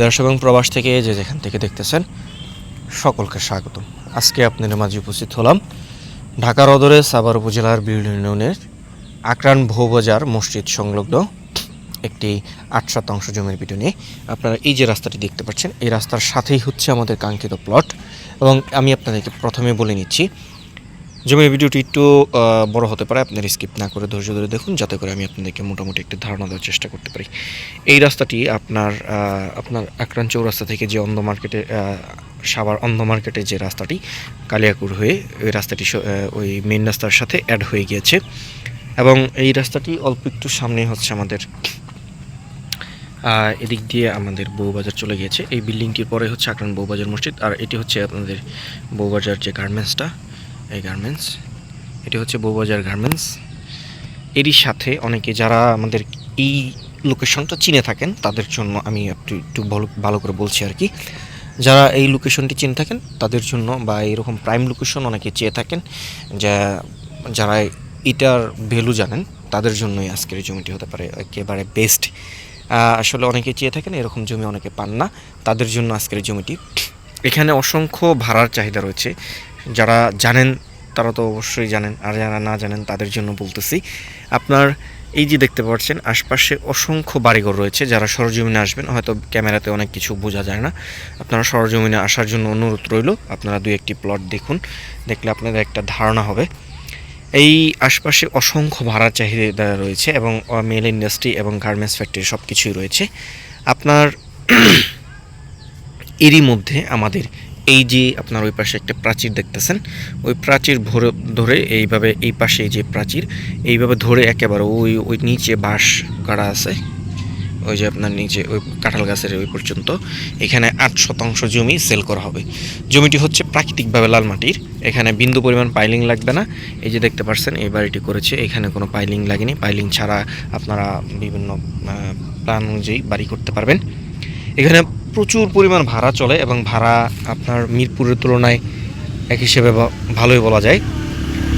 দেশ এবং প্রবাস থেকে যে যেখান থেকে দেখতেছেন, সকলকে স্বাগতম। আজকে আপনাদের মাঝে উপস্থিত হলাম ঢাকা রদরে সাভার উপজেলার বিউল ইউনিয়নের আকরান ভৌবাজার মসজিদ সংলগ্ন একটি আট শতাংশ জমির ভিডিও আপনারা এই যে রাস্তাটি দেখতে পাচ্ছেন, এই রাস্তার সাথেই হচ্ছে আমাদের কাঙ্ক্ষিত প্লট এবং আমি আপনাদেরকে প্রথমে বলে নিচ্ছি জমির ভিডিওটি একটু বড় হতে পারে, আপনার স্কিপ না করে ধৈর্য ধরে দেখুন, যাতে করে আমি আপনাদেরকে মোটামুটি একটি ধারণা দেওয়ার চেষ্টা করতে পারি। এই রাস্তাটি আপনার আপনার আকরান চৌরাস্তা থেকে যে অন্ধ মার্কেটে সাভার অন্ধ মার্কেটে যে রাস্তাটি, কালিয়াকুর হয়ে ওই রাস্তাটি ওই মেন রাস্তার সাথে অ্যাড হয়ে গিয়েছে। এবং এই রাস্তাটি অল্প একটু সামনে হচ্ছে আমাদের এদিক দিয়ে আমাদের বউবাজার চলে গিয়েছে। এই বিল্ডিংটির পরে হচ্ছে আকরান বউবাজার মসজিদ, আর এটি হচ্ছে আপনাদের বউবাজার যে গার্মেন্টসটা এই গার্মেন্টস এটি হচ্ছে বৌবাজার গার্মেন্টস এরই সাথে অনেকে যারা আমাদের এই লোকেশনটা চিনে থাকেন, তাদের জন্য আমি একটু একটু ভালো করে বলছি আর কি। যারা এই লোকেশনটি চিনে থাকেন, তাদের জন্য বা এরকম প্রাইম লোকেশন অনেকে চেয়ে থাকেন, যা, যারা এটার ভ্যালু জানেন, তাদের জন্যই আজকের জমিটি হতে পারে একেবারে বেস্ট আসলে অনেকে চেয়ে থাকেন, এরকম জমি অনেকে পান না। তাদের জন্য আজকের জমিটি এখানে অসংখ্য ভাড়ার চাহিদা রয়েছে। যারা জানেন, তারা তো অবশ্যই জানেন, আর যারা না জানেন, তাদের জন্য বলতেছি। আপনার এই যে দেখতে পাচ্ছেন, আশপাশে অসংখ্য বাড়িঘর রয়েছে। যারা সরজমিনে আসবেন, হয়তো ক্যামেরাতে অনেক কিছু বোঝা যায় না। আপনারা সরজমিনে আসার জন্য অনুরোধ রইল, আপনারা দুই একটি প্লট দেখুন। দেখলে আপনাদের একটা ধারণা হবে। এই আশপাশে অসংখ্য ভাড়ার চাহিদা রয়েছে এবং মেল ইন্ডাস্ট্রি এবং গার্মেন্টস ফ্যাক্টরি সব কিছুই রয়েছে। আপনার এরই মধ্যে আমাদের এই যে আপনার ওই পাশে একটা প্রাচীর দেখতেছেন, ওই প্রাচীর ভরে ধরে এইভাবে এই পাশে যে প্রাচীর, এইভাবে ধরে একেবারে ওই ওই নিচে বাঁশ গাড়া আছে, ওই যে আপনার নিচে ওই কাঁঠাল গাছের ওই পর্যন্ত, এখানে আট শতাংশ জমি সেল করা হবে। জমিটি হচ্ছে প্রাকৃতিকভাবে লাল মাটির, এখানে বিন্দু পরিমাণ পাইলিং লাগবে না, এই যে দেখতে পাচ্ছেন এই বাড়িটি করেছে, এখানে কোনো পাইলিং লাগেনি, পাইলিং ছাড়া আপনারা বিভিন্ন প্ল্যান অনুযায়ী বাড়ি করতে পারবেন। এখানে প্রচুর পরিমাণ ভাড়া চলে এবং ভাড়া আপনার মিরপুরের তুলনায় এক হিসেবে ভালোই বলা যায়।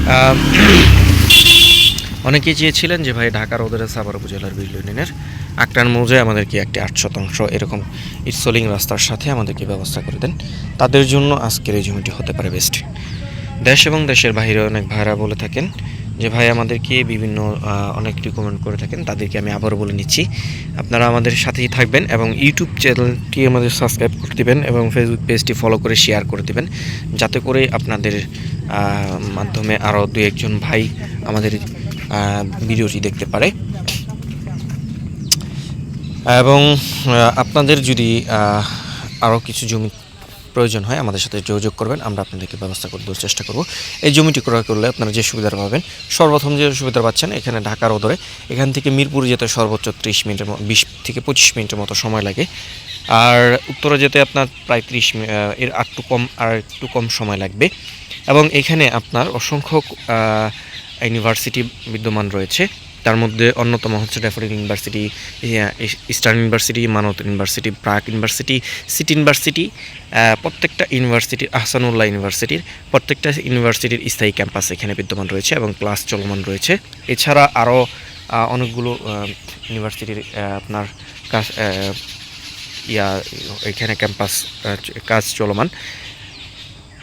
আহ, অনেকেই চেয়েছিলেন যে ভাই ঢাকার ওদের সাভার উপজেলার বিল ইউনিয়নের আকরান মৌজায় আমাদেরকে একটি আট শতাংশ এরকম ইটসোলিং রাস্তার সাথে আমাদেরকে ব্যবস্থা করে দেন। তাদের জন্য আজকের এই জমিটি হতে পারে বেস্ট। দেশ এবং দেশের বাইরে অনেক ভাইরা বলে থাকেন যে ভাই আমাদেরকে বিভিন্ন অনেক রিকমেন্ড করে থাকেন, তাদেরকে আমি আবারও বলে নিচ্ছি। আপনারা আমাদের সাথেই থাকবেন এবং ইউটিউব চ্যানেলটি আমাদের সাবস্ক্রাইব করে দিবেন এবং ফেসবুক পেজটি ফলো করে শেয়ার করে দিবেন। যাতে করে আপনাদের মাধ্যমে আরও দু একজন ভাই আমাদের ভিডিওটি দেখতে পারে। এবং আপনাদের যদি আরও কিছু জমি প্রয়োজন হয়, আমাদের সাথে যোগাযোগ করবেন, আমরা আপনাদেরকে ব্যবস্থা করে দেওয়ার চেষ্টা করব। এই জমিটি ক্রয় করলে আপনারা যে সুবিধাটা পাবেন, সর্বপ্রথম যে সুবিধা পাচ্ছেন, এখানে ঢাকার ওদরে, এখান থেকে মিরপুর যেতে সর্বোচ্চ ত্রিশ মিনিটের বিশ থেকে পঁচিশ মিনিটের মতো সময় লাগে। আর উত্তরে যেতে আপনার প্রায় ত্রিশ এর আটটু কম আর একটু কম সময় লাগবে। এবং এখানে আপনার অসংখ্য ইউনিভার্সিটি বিদ্যমান রয়েছে। তার মধ্যে অন্যতম হচ্ছে ড্যাফোডিল ইউনিভার্সিটি ইস্টার্ন ইউনিভার্সিটি মানত ইউনিভার্সিটি প্রাক ইউনিভার্সিটি সিটি ইউনিভার্সিটি প্রত্যেকটা ইউনিভার্সিটির আহসানুল্লাহ ইউনিভার্সিটির প্রত্যেকটা ইউনিভার্সিটির স্থায়ী ক্যাম্পাস এখানে বিদ্যমান রয়েছে এবং ক্লাস চলমান রয়েছে। এছাড়া আরও অনেকগুলো ইউনিভার্সিটির আপনার কাজ ইয়া, এখানে ক্যাম্পাস কাজ চলমান।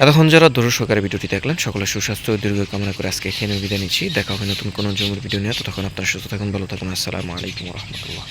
এতক্ষণ যারা দূর সহকারে ভিডিওটি দেখলেন সকলে সুস্বাস্থ্য দীর্ঘ কামনা করে আজকে এখানে বিদায় নিচ্ছি। দেখা হবে নতুন কোনো জমির ভিডিও নিয়ে। ততক্ষণ আপনার সুস্থ থাকুন, ভালো থাকুন। আসসালামু আলাইকুম রহমতুল্লাহ।